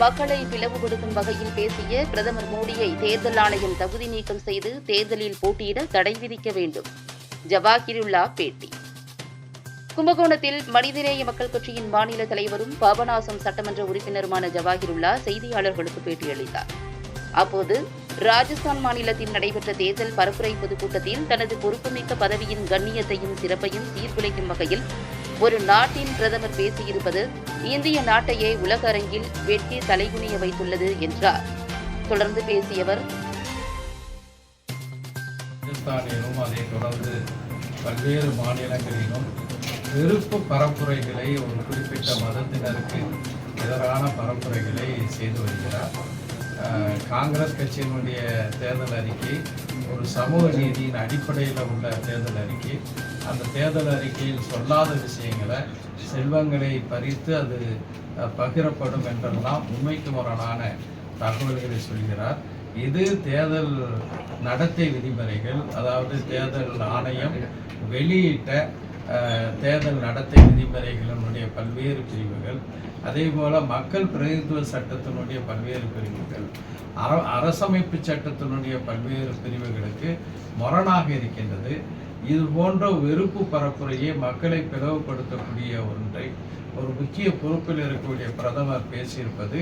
மக்களை பிளவுபடுத்தும் வகையில் பேசிய பிரதமர் மோடியை தேர்தல் ஆணையம் தகுதி நீக்கம் செய்து தேர்தலில் போட்டியிட தடை விதிக்க வேண்டும். ஜவாஹிருல்லா பேட்டி. கும்பகோணத்தில் மனிதநேய மக்கள் கட்சியின் மாநில தலைவரும் பாபநாசம் சட்டமன்ற உறுப்பினருமான ஜவாஹிருல்லா செய்தியாளர்களுக்கு பேட்டியளித்தார். அப்போது ராஜஸ்தான் மாநிலத்தில் நடைபெற்ற தேர்தல் பரப்புரை பொதுக்கூட்டத்தில் தனது பொறுப்புமிக்க பதவியின் கண்ணியத்தையும் சிறப்பையும் சீர்குலைக்கும் வகையில் ஒரு நாட்டின் பிரதமர் பேசியிருப்பது இந்திய நாட்டையே உலக அரங்கில் வெட்டி தலைகுனிய வைத்துள்ளது என்றார். தொடர்ந்து பேசியவர் ராஜஸ்தானிலும் அதை தொடர்ந்து பல்வேறு மாநிலங்களிலும் வெறுப்பு பரப்புரைகளை ஒரு குறிப்பிட்ட மதத்தினருக்கு எதிரான பரப்புரைகளை செய்து வருகிறார். காங்கிரஸ் கட்சியினுடைய தேர்தல் அறிக்கை ஒரு சமூக நீதியின் அடிப்படையில் உள்ள தேர்தல் அறிக்கை. அந்த தேர்தல் அறிக்கையில் சொல்லாத விஷயங்களை செல்வங்களை பறித்து அது பகிரப்படும் என்றெல்லாம் உண்மைக்கு முரணான தகவல்களை சொல்கிறார். இது தேர்தல் நடத்தை விதிமுறைகள் அதாவது தேர்தல் ஆணையம் வெளியிட்ட தேர்தல் நடத்தை விதிமுறைகளினுடைய பல்வேறு பிரிவுகள் அதே போல மக்கள் பிரதிநிதித்துவ சட்டத்தினுடைய பல்வேறு பிரிவுகள் அர அரசமைப்பு சட்டத்தினுடைய பல்வேறு பிரிவுகளுக்கு முரணாக இருக்கின்றது. இது போன்ற வெறுப்பு பரப்புரையை மக்களை பிளவுபடுத்தக்கூடிய ஒன்றை ஒரு முக்கிய பொறுப்பில் இருக்கக்கூடிய பிரதமர் பேசியிருப்பது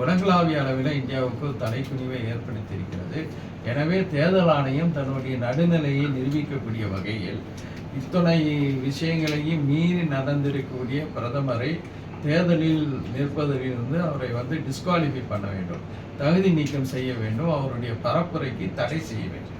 உலகளாவிய அளவில் இந்தியாவுக்கு ஒரு தலைக்குனிவை ஏற்படுத்தியிருக்கிறது. எனவே தேர்தல் ஆணையம் தன்னுடைய நடுநிலையை நிரூபிக்கக்கூடிய வகையில் இத்தனை விஷயங்களையும் மீறி நடந்திருக்கக்கூடிய பிரதமரை தேர்தலில் நிற்பதிலிருந்து அவரை வந்து டிஸ்குவாலிஃபை பண்ண வேண்டும். தகுதி நீக்கம் செய்ய வேண்டும். அவருடைய பரப்புரைக்கு தடை செய்ய வேண்டும்.